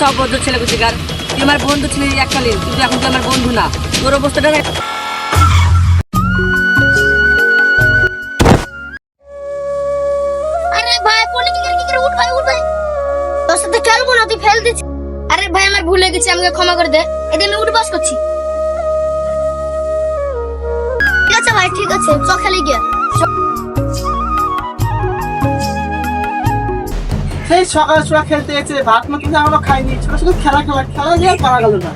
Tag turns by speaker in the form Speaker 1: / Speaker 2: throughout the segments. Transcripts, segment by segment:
Speaker 1: সব বন্ধু ছেলে কুচিকার তুই আমার বন্ধু ছিলি এককালীন, কিন্তু এখন তুই আমার বন্ধু না। তোর অবস্থাটা
Speaker 2: তোর না, তুই ফেল আরে ভাই ভুলে আমাকে ক্ষমা করে দে। আমি উঠ করছি। ঠিক আছে ভাই, ঠিক আছে, চ, খেলে গিয়া।
Speaker 3: সেই সকাল সকাল খেলতে এসে ভাত মা কিন্তু এখনও খাইনি ছোট ছোট খেলা খেলা খেলা দিয়ে পারা গেল না।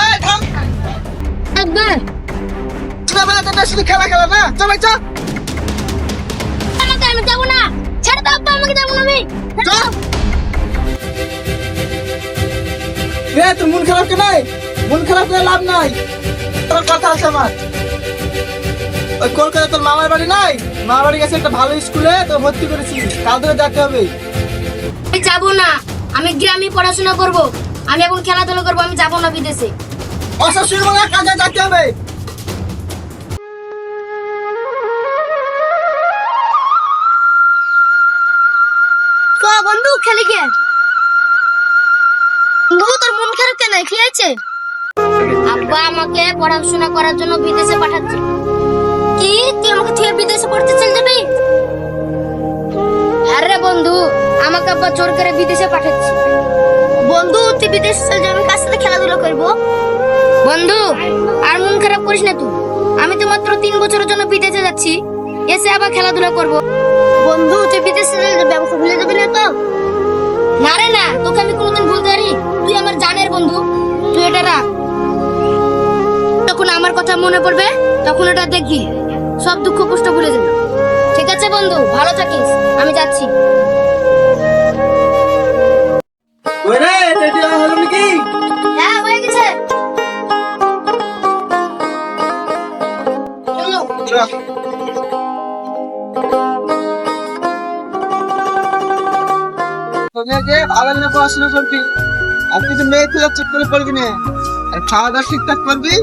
Speaker 3: এই, থাম।
Speaker 2: একবার।
Speaker 3: ছোটবেলাতে শুধু খেলা খেলা না চল ভাই চল।
Speaker 2: আমাকে আমি যাব না। ছেড়ে দাও আমাকে যাব না আমি।
Speaker 3: চল। এ তুই মন খারাপ কে নাই মন খারাপ করে লাভ নাই। তোর কথা আছে আমার। ওই কলকাতা তোর মামার বাড়ি নাই? মামার বাড়ি গেছে একটা ভালো স্কুলে তো ভর্তি করেছি। কাল ধরে যেতে হবে।
Speaker 2: আমি যাব না। আমি গ্রামে পড়াশোনা করব। আমি এখন খেলাধুলা করব আমি যাব না বিদেশে।
Speaker 3: না কাজে যেতে হবে।
Speaker 2: তো বন্ধু খেলে গিয়ে বন্ধু তোর মন খারাপ কেন? কি হয়েছে আব্বা আমাকে পড়াশোনা করার জন্য বিদেশে পাঠাচ্ছে। কি তুই আমাকে থেকে বিদেশে পড়তে চলে যাবি? আরে বন্ধু আমাকে আব্বা জোর করে বিদেশে পাঠাচ্ছে। বন্ধু তুই বিদেশে চলে যাবি কার সাথে খেলাধুলা করব? বন্ধু আর মন খারাপ করিস না তুই। আমি তো মাত্র তিন বছরের জন্য বিদেশে যাচ্ছি এসে আবার খেলাধুলা করব। বন্ধু তুই বিদেশে চলে যাবি আমাকে ভুলে যাবি না তো? না রে না তোকে আমি কোনোদিন ভুলতে পারি। তুই আমার জানের বন্ধু তুই এটা রাখ। যখন আমার কথা মনে পড়বে তখন এটা দেখবি। সব দুঃখ কষ্ট ভুলে যাবি ঠিক আছে বন্ধু ভালো থাকিস। আমি যাচ্ছি। হ্যাঁ হয়ে গেছে। চলো।
Speaker 3: চল। তুমি আগে ভালো না পড়াশোনা করবি আর কিছু মেয়ে ছিল চুপ করে পড়বি না। আর খাওয়া দাওয়া ঠিকঠাক করবি?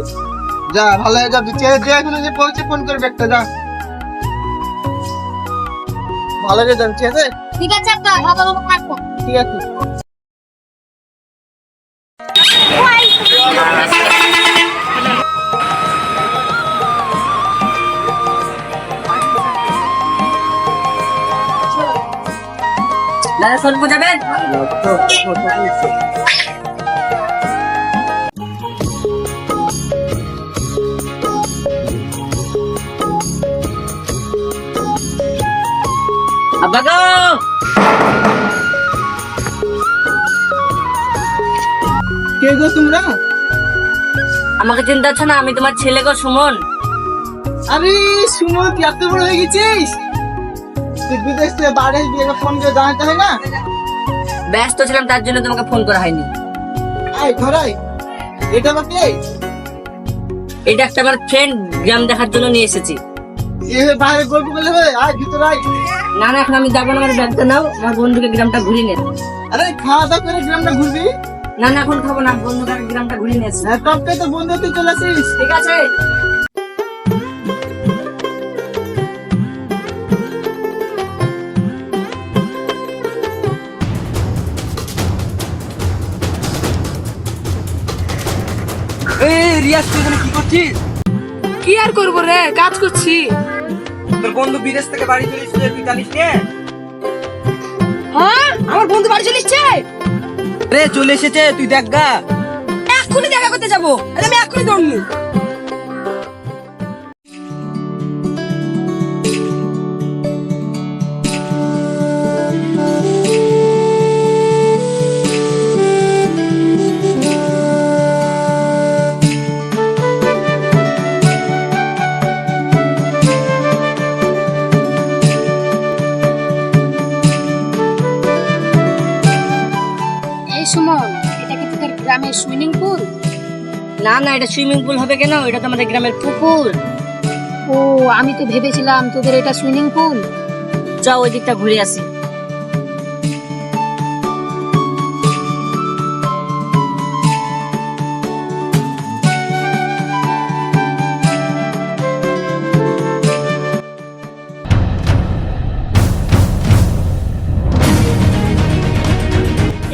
Speaker 3: যা ভালো হয়ে যাবি। চেয়ে যে এখন যে পৌঁছে ফোন করবে একটা যা। ভালো রে যান ঠিক আছে
Speaker 2: ঠিক আছে বাবা রাখো
Speaker 3: ঠিক আছে।
Speaker 1: দাদা স্বল্প যাবেন? আব্বা গো
Speaker 3: কে গো তোমরা?
Speaker 1: আমাকে চিন্তা হচ্ছে না আমি তোমার ছেলে গো সুমন।
Speaker 3: আরে সুমন তুই এত বড় হয়ে গেছিস? তুই বিদেশ থেকে আসবি একটা ফোন করে জানাতে হয় না?
Speaker 1: ব্যস্ত ছিলাম তার জন্য তোমাকে ফোন করা হয়নি।
Speaker 3: আয় ধরাই এটা আমার কে?
Speaker 1: এটা একটা আমার ফ্রেন্ড গ্রাম দেখার জন্য নিয়ে এসেছি।
Speaker 3: বাইরে গল্প করলে হবে আয় ভিতরে আয়।
Speaker 1: না না এখন আমি যাব না আমার ব্যাগটা নাও আমার বন্ধুকে গ্রামটা ঘুরিয়ে নে
Speaker 3: আরে খাওয়া দাওয়া করে গ্রামটা ঘুরবি?
Speaker 1: না না এখন খাব না বন্ধুকে গ্রামটা ঘুরিয়ে নিয়ে এসছি।
Speaker 3: হ্যাঁ টপকে তো বন্ধু তুই চলে আসিস।
Speaker 1: ঠিক আছে।
Speaker 3: এই রিয়াজ তুই এখানে কি করছিস?
Speaker 4: কি আর করব রে? কাজ করছি।
Speaker 3: তোর বন্ধু বিদেশ থেকে বাড়ি চলে এসেছে তুই জানিস নে?
Speaker 4: হ্যাঁ? আমার বন্ধু বাড়ি চলে এসেছে?
Speaker 3: রে চলে এসেছে তুই দেখ গা।
Speaker 4: এক্ষুনি দেখা করতে যাব। আমি এক্ষুনি দৌড়নি। গ্রামের সুইমিং পুল?
Speaker 1: না না এটা সুইমিং পুল হবে কেন? এটা তো আমাদের গ্রামের পুকুর।
Speaker 4: ও আমি তো ভেবেছিলাম তোদের এটা সুইমিং পুল।
Speaker 1: যাও ওই দিকটা ঘুরে আসি।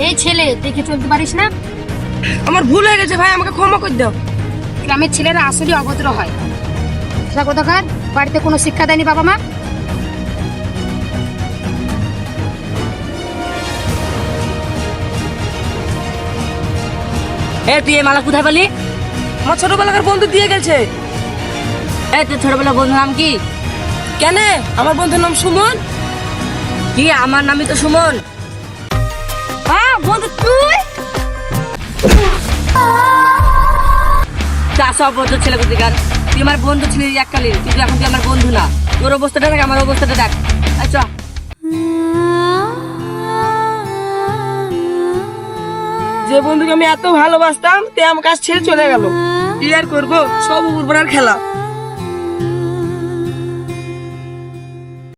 Speaker 2: এই ছেলে দেখে চলতে পারিস না?
Speaker 4: আমার ভুল হয়ে গেছে ভাই আমাকে ক্ষমা করে দাও।
Speaker 2: গ্রামের ছেলেরা আসলে অভদ্র হয়। কোথাকার? বাড়িতে কোনো শিক্ষা দেয়নি বাবা মা?
Speaker 4: এ তুই এই মালা কোথায় পেলি? আমার ছোটবেলাকার বন্ধু দিয়ে গেছে। এ তোর ছোটবেলার বন্ধুর নাম কি? কেন? আমার বন্ধুর নাম সুমন। কি আমার নামই তো সুমন। হ্যাঁ বন্ধু তুই? আমার বন্ধু আমার অবস্থাটা যে বন্ধুকে আমি এত ভালোবাসতাম, তে আমার কাছ ছেড়ে চলে গেল। কি আর করব? সব উপর খেলা।